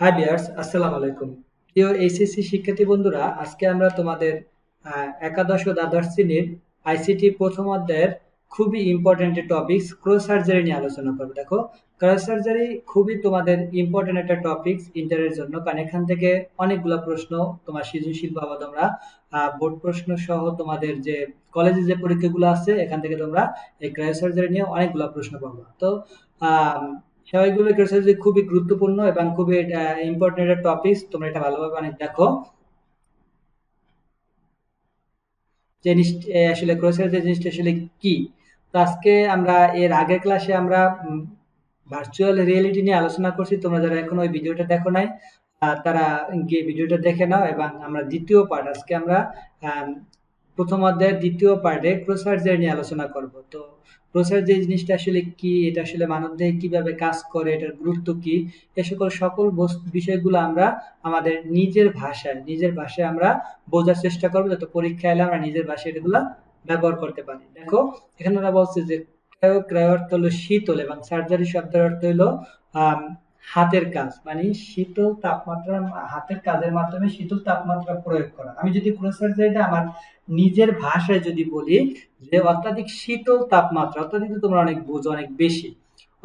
High বিয়ার্স আসসালামু আলাইকুম। প্রিয় এইচএসসি শিক্ষার্থী বন্ধুরা, আজকে আমরা তোমাদের একাদশ ও দ্বাদশ শ্রেণির আইসিটি প্রথম অধ্যায়ের খুবই ইম্পর্টেন্ট টপিকস ক্রস সার্জারি নিয়ে আলোচনা করব। দেখো ক্রস সার্জারি খুবই তোমাদের ইম্পর্টেন্ট একটা টপিকস ইন্টারের জন্য। কারণ এখান থেকে অনেকগুলো প্রশ্ন তোমার সৃজনশীল পাবা তোমরা বোর্ড প্রশ্ন সহ তোমাদের যে কলেজে যে পরীক্ষাগুলো আছে, এখান থেকে তোমরা এই ক্রস সার্জারি নিয়ে অনেকগুলো প্রশ্ন পাবো। তো স্বাভাবিকভাবে ক্রোসার্জারি খুবই গুরুত্বপূর্ণ এবং খুবই ইম্পর্টেন্ট একটা টপিক তোমরা এটা ভালোভাবে অনেক দেখো। যে আসলে ক্রোসার্জারি জিনিসটা আসলে কি? তো আজকে আমরা এর আগের ক্লাসে আমরা ভার্চুয়াল রিয়েলিটি নিয়ে আলোচনা করছি। তোমরা যারা এখন ওই ভিডিওটা দেখো নাই তারা গিয়ে ভিডিওটা দেখে নাও এবং আমরা দ্বিতীয় পার্ট আজকে আমরা আম, প্রথম অধ্যায়ের দ্বিতীয় পার্টে ক্রোসার্জারি নিয়ে আলোচনা করব। তো প্রসার যে জিনিসটা আসলে কি, এটা আসলে মানবদেহে কীভাবে কাজ করে, এটার গুরুত্ব কি, এ সকল সকল বিষয়গুলো আমরা আমাদের নিজের ভাষায় নিজের ভাষায় আমরা বোঝার চেষ্টা করব যাতে পরীক্ষা এলে আমরা নিজের ভাষায় এগুলো ব্যবহার করতে পারি। দেখো, এখানে ওরা বলছে যে ক্রায়ো ক্রায় অর্থ হলো শীতল এবং সার্জারি শব্দের অর্থ হলো হাতের কাজ মানে শীতল তাপমাত্রা, হাতের কাজের মাধ্যমে শীতল তাপমাত্রা প্রয়োগ করা। আমি যদি ক্রো সার্জারিটা আমার নিজের ভাষায় যদি বলি যে অত্যাধিক শীতল তাপমাত্রা, অত্যাধিক তোমরা অনেক বোঝো, অনেক বেশি।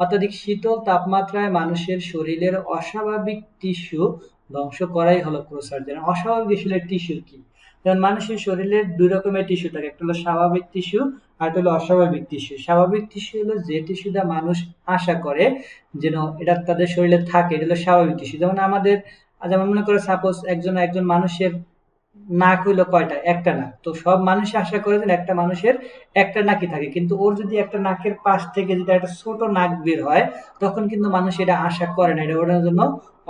অত্যাধিক শীতল তাপমাত্রায় মানুষের শরীরের অস্বাভাবিক টিস্যু ধ্বংস করাই হলো ক্রোসার্জন অস্বাভাবিক আসলে টিস্যু কি? যেমন মানুষের শরীরের দুই রকমের টিস্যু থাকে, একটা হলো স্বাভাবিক টিস্যু আর একটা হলো অস্বাভাবিক টিস্যু স্বাভাবিক টিস্যু হলো যে টিস্যুটা মানুষ আশা করে যেন এটা তাদের শরীরে থাকে, এটা হলো স্বাভাবিক টিস্যু যেমন আমাদের, যেমন মনে করো সাপোজ একজন একজন মানুষের নাক হইল কয়টা? একটা নাক। তো সব মানুষ আশা করে যে একটা মানুষের একটা নাকই থাকে। কিন্তু ওর যদি একটা নাকের পাশ থেকে যদি একটা ছোট নাক বের হয়, তখন কিন্তু মানুষ এটা আশা করে না, এটা ওটার জন্য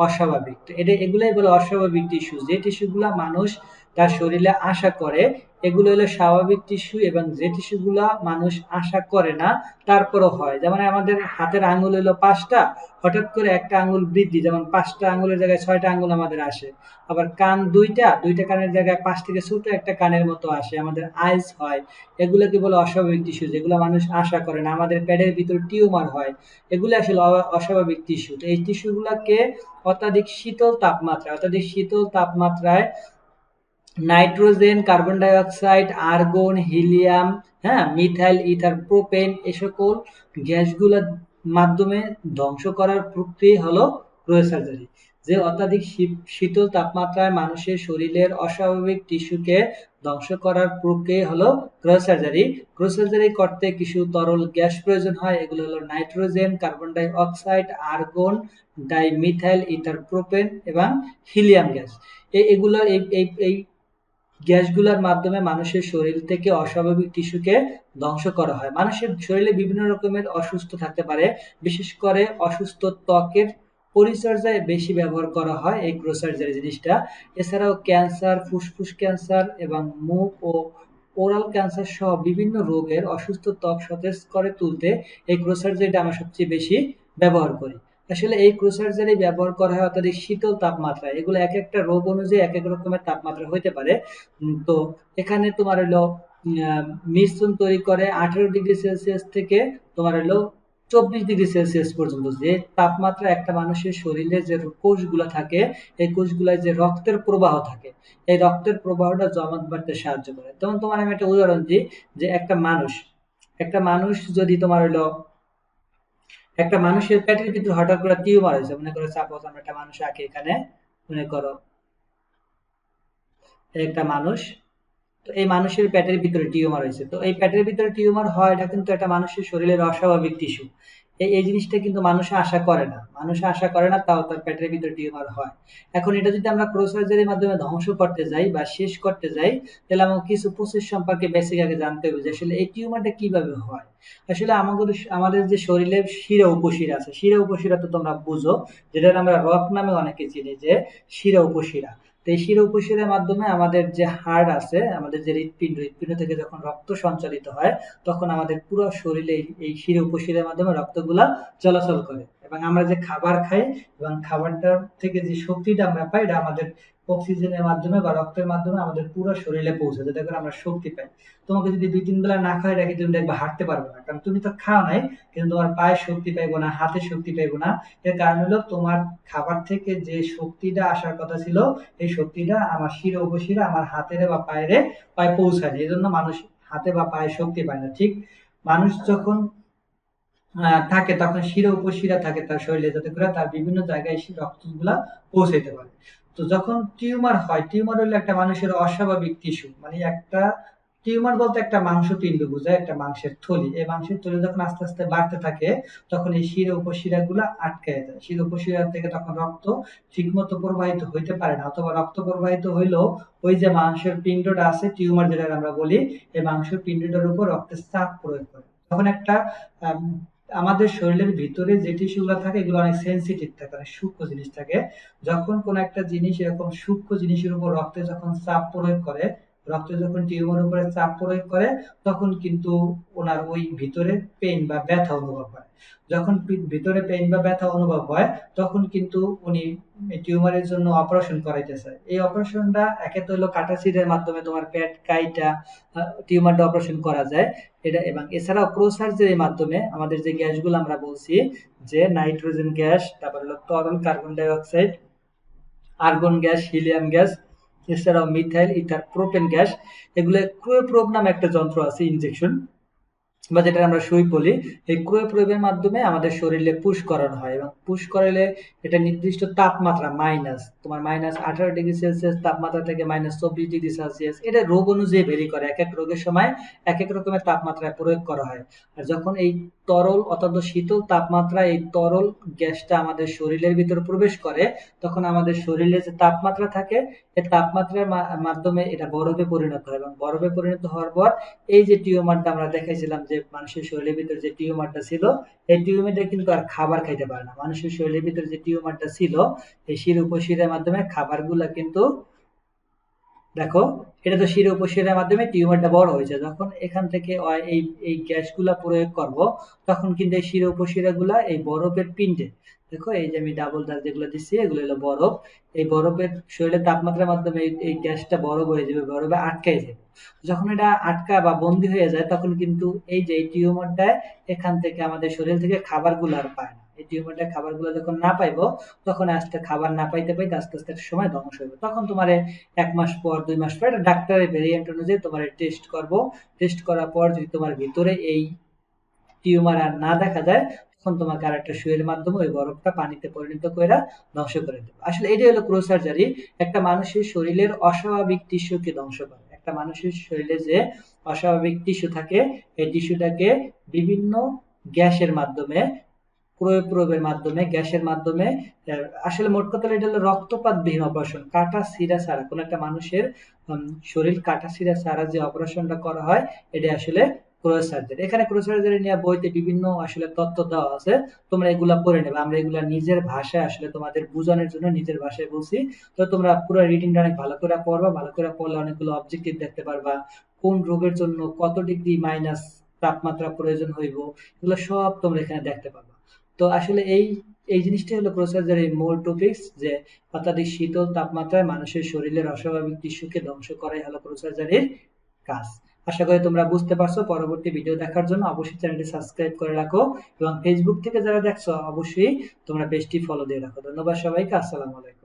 অস্বাভাবিক। তো এটা, এগুলাই বলে অস্বাভাবিক টিস্যু যে টিস্যুগুলা মানুষ তার শরীরে আশা করে, এগুলো হলো স্বাভাবিক টিস্যু এবং যে টিস্যুগুলা মানুষ আশা করে না, তারপরও হয়। যেমন আমাদের হাতের আঙ্গুল হলো পাঁচটা, হঠাৎ করে একটা আঙ্গুল বৃদ্ধি, যেমন পাঁচটা আঙ্গুলের জায়গায় ছয়টা আঙ্গুল আমাদের আসে। আবার কান দুইটা দুইটা কানের জায়গায় পাঁচ থেকে ছোট একটা কানের মতো আসে, আমাদের আইস হয়। এগুলোকে বলে অস্বাভাবিক টিস্যু, যেগুলো মানুষ আশা করে না। আমাদের প্যাডের ভিতর টিউমার হয়, এগুলো আসলে অস্বাভাবিক টিস্যু। তো এই টিস্যুগুলোকে অত্যাধিক শীতল তাপমাত্রা অত্যাধিক শীতল তাপমাত্রায় nitrogen, carbon dioxide argon, helium হ্যাঁ মিথাইল, ইথার, প্রোপেন এ সকল গ্যাসগুলোর মাধ্যমে ধ্বংস করার প্রক্রিয়া হলো ক্রয় সার্জারি। যে অত্যাধিক শীত- শীতল তাপমাত্রায় মানুষের শরীরের অস্বাভাবিক টিস্যুকে ধ্বংস করার প্রক্রিয়া হলো ক্রয় সার্জারি। করতে কিছু তরল গ্যাস প্রয়োজন হয়, এগুলো হলো nitrogen, carbon dioxide argon dimethyl ether, propane এবং হিলিয়াম গ্যাস। এই এগুলো, এই এই এই গ্যাসগুলোর মাধ্যমে মানুষের শরীর থেকে অস্বাভাবিক টিস্যুকে ধ্বংস করা হয়। মানুষের শরীরে বিভিন্ন রকমের অসুস্থ থাকতে পারে, বিশেষ করে অসুস্থ ত্বকের পরিচর্যায় বেশি ব্যবহার করা হয় এই ক্রোসার্জারি জিনিসটা। এছাড়াও ক্যান্সার, ফুসফুস ক্যান্সার এবং মুখ ও ওরাল ক্যান্সার সহ বিভিন্ন রোগের অসুস্থ ত্বক সতেজ করে তুলতে এই ক্রোসার্জারিটা আমরা সবচেয়ে বেশি ব্যবহার করি। আসলে এই ক্রোসার্জারি ব্যবহার করা হয় অত্যাধিক শীতল তাপমাত্রা এগুলো এক একটা রোগ অনুযায়ী এক এক রকমের তাপমাত্রা হইতে পারে। তো এখানে তোমার হলো মিশ্রণ তৈরি করে আঠারো ডিগ্রি সেলসিয়াস থেকে তোমার হলো চব্বিশ ডিগ্রি সেলসিয়াস পর্যন্ত যে তাপমাত্রা একটা মানুষের শরীরে যে কোষগুলো থাকে, এই কোষগুলায় যে রক্তের প্রবাহ থাকে, এই রক্তের প্রবাহটা জমাট বাড়তে সাহায্য করে। যেমন তোমার আমি একটা উদাহরণ দিই যে একটা মানুষ একটা মানুষ যদি তোমার হলো একটা মানুষের পেটের ভিতরে হঠাৎ করে টিউমার হয়েছে? মনে করো সাপোজ আমরা একটা মানুষ আঁকি এখানে, মনে করো, একটা মানুষ, তো এই মানুষের পেটের ভিতরে টিউমার হয়েছে। তো এই পেটের ভিতরে টিউমার হয় এটা কিন্তু একটা মানুষের শরীরের অস্বাভাবিক টিস্যু এই জিনিসটা কিন্তু মানুষ আশা করে না। মানুষ আশা করে না, তাও তার পেটের ভিতরে টিউমার হয়। এখন এটা যদি আমরা ক্রোসার্জারির মাধ্যমে ধ্বংস করতে যাই বা শেষ করতে যাই, তাহলে আমাকে কিছু প্রসেস সম্পর্কে বেসিক আগে জানতে হবে যে আসলে এই টিউমারটা কীভাবে হয়। আসলে আমাদের আমাদের যে শরীরে শিরা উপশিরা আছে, শিরা উপশিরা তো তোমরা বুঝো যেটা আমরা রক নামে অনেকে চিনি যে শিরা উপশিরা। তো এই শিরা উপশিরার মাধ্যমে আমাদের যে হাড় আছে, আমাদের যে হৃৎপিণ্ড হৃৎপিণ্ড থেকে যখন রক্ত সঞ্চালিত হয়, তখন আমাদের পুরো শরীরে এই- উপশিরার মাধ্যমে রক্তগুলা চলাচল করে। এবং আমরা যে খাবার খাই এবং খাবারটার থেকে যে শক্তিটা আমরা পাই, এটা আমাদের অক্সিজেনের মাধ্যমে বা রক্তের মাধ্যমে আমাদের পুরো শরীরে পৌঁছে যাতে করে আমরা শক্তি পাই। তোমাকে যদি দুই, তিন বেলা না খাই রাখি তুমি দেখবে হাঁটতে পারবে না। কারণ তুমি তো খাও নাই, কিন্তু তোমার পায়ে শক্তি পাইবো না, হাতে শক্তি পাইবো না। এর কারণ হলো তোমার খাবার থেকে যে শক্তিটা আসার কথা ছিল, এই শক্তিটা আমার শির উপশিরা, আমার হাতের বা পায়ের পায়ে পৌঁছায় এই জন্য মানুষ হাতে বা পায়ে শক্তি পায় না, ঠিক? মানুষ যখন থাকে, তখন শিরা উপশিরা থাকে তার শরীরে, যাতে করে তার বিভিন্ন জায়গায় রক্তগুলা পৌঁছাইতে পারে। তো যখন টিউমার হয়, টিউমার হলো একটা মানুষের অস্বাভাবিক টিস্যু মানে একটা টিউমার বলতে একটা মাংস পিণ্ড বোঝায়, একটা মাংসের থলি। এই মাংসের থলি যখন আস্তে আস্তে বাড়তে থাকে, তখন এই শিরা উপশিরা গুলা আটকে যায়। শিরা উপশিরা থেকে তখন রক্ত ঠিকমতো প্রবাহিত হইতে পারে না, অথবা রক্ত প্রবাহিত হইলেও ওই যে মাংসের পিণ্ডটা আছে, টিউমার যেটা আমরা বলি, এই মাংসের পিণ্ডটার উপর রক্তের চাপ প্রয়োগ করে। তখন একটা আমাদের শরীরের ভিতরে যে টিস্যুগুলো থাকে, এগুলো অনেক সেন্সিটিভ থাকে, অনেক সূক্ষ্ম জিনিস থাকে। যখন কোনো একটা জিনিস এরকম সূক্ষ্ম জিনিসের উপর রক্তে যখন চাপ প্রয়োগ করে রক্তে যখন টিউমার উপরে চাপ প্রয়োগ করে, তখন কিন্তু ওনার ওই ভিতরে পেইন বা ব্যথা অনুভব হয়। যখন ভিতরে পেইন বা ব্যথা অনুভব হয়, তখন কিন্তু উনি টিউমারের জন্য অপারেশন করাইতেছে। এই অপারেশনটা একে তো হলো কাটাসিডের মাধ্যমে তোমার পেট কাইটা টিউমারটা অপারেশন করা যায়। এটা এবং এছাড়াও প্রোসার্জারির মাধ্যমে আমাদের যে গ্যাসগুলো আমরা বলছি, যে নাইট্রোজেন গ্যাস, তারপর হলো তরল carbon dioxide argon gas helium gas এছাড়াও মিথাইল, ইথার, প্রোপেন গ্যাস, এগুলো ক্রোপ্রোব নামে একটা যন্ত্র আছে ইনজেকশন বা যেটা আমরা সুই বলি। এই ক্রয় প্রয়োগের মাধ্যমে আমাদের শরীরে পুশ করানো হয় এবং পুশ করালে এটা নির্দিষ্ট তাপমাত্রা মাইনাস তোমার মাইনাস আঠারো ডিগ্রি সেলসিয়াস তাপমাত্রা থেকে মাইনাস চব্বিশ ডিগ্রি সেলসিয়াস এটা রোগ অনুযায়ী ভেরি করে। এক এক রোগের সময় এক এক রকমের তাপমাত্রায় প্রয়োগ করা হয়। আর যখন এই তরল অত্যন্ত শীতল তাপমাত্রা এই তরল গ্যাসটা আমাদের শরীরের ভিতর প্রবেশ করে, তখন আমাদের শরীরে যে তাপমাত্রা থাকে এই তাপমাত্রার মাধ্যমে এটা বরফে পরিণত হয় এবং বরফে পরিণত হওয়ার পর এই যে টিউমারটা আমরা দেখাইছিলাম যে মানুষের শরীরের ভিতর যে টিউমারটা ছিল, এই টিউমারটা কিন্তু আর খাবার খাইতে পারে না। মানুষের শরীরের ভিতর যে টিউমারটা ছিল, এই শির উপশিরের মাধ্যমে খাবারগুলা কিন্তু দেখো, এটা তো শির উপশিরের মাধ্যমে টিউমারটা বড় হয়েছে। যখন এখান থেকে এই এই গ্যাসগুলা প্রয়োগ করব, তখন কিন্তু এই শির উপশিরাগুলা এই বরফের পিণ্ডে, দেখো, এই যে আমি ডাবল দাগ যেগুলো দিচ্ছি এগুলো হলো বরফ। এই বরফের শরীরের তাপমাত্রার মাধ্যমে এই গ্যাসটা বরফ হয়ে যাবে, বরফে আটকাই যাবে। যখন এটা আটকা বা বন্দি হয়ে যায়, তখন কিন্তু এই যে টিউমারটা এখান থেকে আমাদের শরীর থেকে খাবারগুলো আর পায় এই টিউমারটা খাবারগুলো যখন না পাইবো, তখন আস্তে খাবার না পাইতে পাইতে আস্তে আস্তে সময় ধ্বংস হইবে। তখন তোমার এক মাস পর, দুই মাস পর ডাক্তারের ভেরিয়েন্ট অনুযায়ী তোমার টেস্ট করব। টেস্ট করার পর যদি তোমার ভিতরে এই টিউমার আর না দেখা যায়, তখন তোমাকে আর একটা সুয়ের মাধ্যমে ওই বরফটা পানিতে পরিণত করে ধ্বংস করে দেবে। আসলে এটাই হলো ক্রোসার্জারি একটা মানুষের শরীরের অস্বাভাবিক টিস্যুকে ধ্বংস করে। একটা মানুষের শরীরে যে অস্বাভাবিক টিস্যু থাকে, এই টিস্যুটাকে বিভিন্ন গ্যাসের মাধ্যমে প্রয়োগ প্রয়োগের মাধ্যমে, গ্যাসের মাধ্যমে আসলে মোট কথা এটা হলো রক্তপাতবিহীন অপারেশন কাটা সিরা ছাড়া, কোনো একটা মানুষের শরীর কাটা সিরা ছাড়া যে অপারেশনটা করা হয়, এটা আসলে এখানে নিয়ে বইতে বিভিন্ন আসলে তথ্য দেওয়া আছে, তোমরা এগুলা পড়ে নেবে। আমরা এগুলা নিজের ভাষায় আসলে তোমাদের বোঝানোর জন্য নিজের ভাষায় বলছি। তো তোমরা পুরো রিডিংটা অনেক ভালো করে পড়বা, ভালো করে পড়লে অনেকগুলো অবজেক্টিভ দেখতে পারবা। কোন রোগের জন্য কত ডিগ্রি মাইনাস তাপমাত্রা প্রয়োজন হইব, এগুলো সব তোমরা এখানে দেখতে পারবা। তো আসলে এই এই জিনিসটি হলো প্রসার্জারির মূল টপিক্স যে অত্যাধিক শীতল তাপমাত্রায় মানুষের শরীরের অস্বাভাবিক টিস্যুকে ধ্বংস করাই হলো প্রসার্জারির কাজ। আশা করি তোমরা বুঝতে পারছ, পরবর্তী ভিডিও দেখার জন্য অবশ্যই চ্যানেলটি সাবস্ক্রাইব করে রাখো এবং ফেসবুক থেকে যারা দেখছ, অবশ্যই তোমরা পেজটি ফলো দিয়ে রাখো। ধন্যবাদ সবাইকে, আসসালামু আলাইকুম।